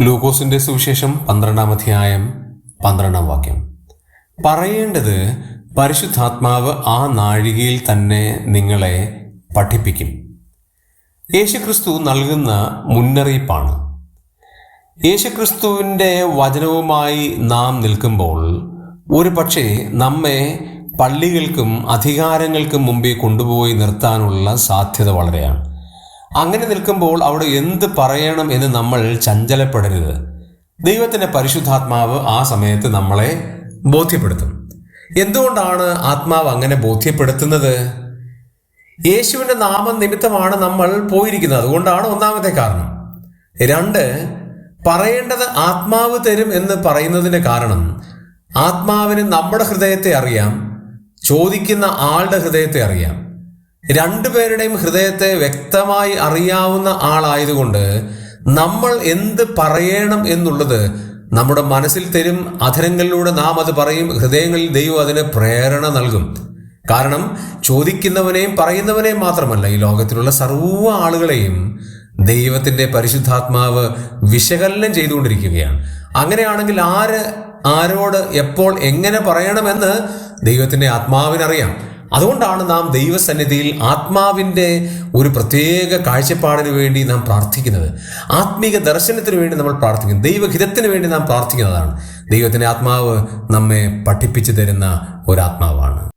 ലൂക്കോസിന്റെ സുവിശേഷം പന്ത്രണ്ടാം അധ്യായം പന്ത്രണ്ടാം വാക്യം. പറയേണ്ടത് പരിശുദ്ധാത്മാവ് ആ നാഴികയിൽ തന്നെ നിങ്ങളെ പഠിപ്പിക്കും. യേശുക്രിസ്തു നൽകുന്ന മുന്നറിയിപ്പാണ്. യേശുക്രിസ്തുവിന്റെ വചനവുമായി നാം നിൽക്കുമ്പോൾ ഒരു പക്ഷേ നമ്മെ പള്ളികൾക്കും അധികാരങ്ങൾക്കും മുമ്പേ കൊണ്ടുപോയി നിർത്താനുള്ള സാധ്യത വളരെയാണ്. അങ്ങനെ നിൽക്കുമ്പോൾ അവിടെ എന്ത് പറയണം എന്ന് നമ്മൾ ചഞ്ചലപ്പെടരുത്. ദൈവത്തിന്റെ പരിശുദ്ധാത്മാവ് ആ സമയത്ത് നമ്മളെ ബോധ്യപ്പെടുത്തും. എന്തുകൊണ്ടാണ് ആത്മാവ് അങ്ങനെ ബോധ്യപ്പെടുത്തുന്നത്? യേശുവിന്റെ നാമം നിമിത്തമാണ് നമ്മൾ പോയിരിക്കുന്നത്. അതുകൊണ്ടാണ് ഒന്നാമത്തെ കാരണം. രണ്ട് പറയേണ്ടത് ആത്മാവ് തരും എന്ന് പറയുന്നതിന് കാരണം. ആത്മാവിന് നമ്മുടെ ഹൃദയത്തെ അറിയാം ചോദിക്കുന്ന ആളുടെ ഹൃദയത്തെ അറിയാം. രണ്ടുപേരുടെയും ഹൃദയത്തെ വ്യക്തമായി അറിയാവുന്ന ആളായതുകൊണ്ട് നമ്മൾ എന്ത് പറയണം എന്നുള്ളത് നമ്മുടെ മനസ്സിൽ തരും അധരങ്ങളിലൂടെ നാം അത് പറയും ഹൃദയങ്ങളിൽ ദൈവം അതിന് പ്രേരണ നൽകും. കാരണം ചോദിക്കുന്നവനെയും പറയുന്നവനെയും മാത്രമല്ല ഈ ലോകത്തിലുള്ള സർവ ആളുകളെയും ദൈവത്തിന്റെ പരിശുദ്ധാത്മാവ് വിശകലനം ചെയ്തുകൊണ്ടിരിക്കുകയാണ്. അങ്ങനെയാണെങ്കിൽ ആര് ആരോട് എപ്പോൾ എങ്ങനെ പറയണമെന്ന് ദൈവത്തിന്റെ ആത്മാവിനറിയാം. അതുകൊണ്ടാണ് നാം ദൈവസന്നിധിയിൽ ആത്മാവിന്റെ ഒരു പ്രത്യേക കാഴ്ചപ്പാടിന് വേണ്ടി നാം പ്രാർത്ഥിക്കുന്നത്. ആത്മീക ദർശനത്തിന് വേണ്ടി നമ്മൾ പ്രാർത്ഥിക്കുന്നു. ദൈവഹിതത്തിന് വേണ്ടി നാം പ്രാർത്ഥിക്കുന്നതാണ്. ദൈവത്തിന്റെ ആത്മാവ് നമ്മെ പഠിപ്പിച്ചു തരുന്ന ഒരാത്മാവാണ്.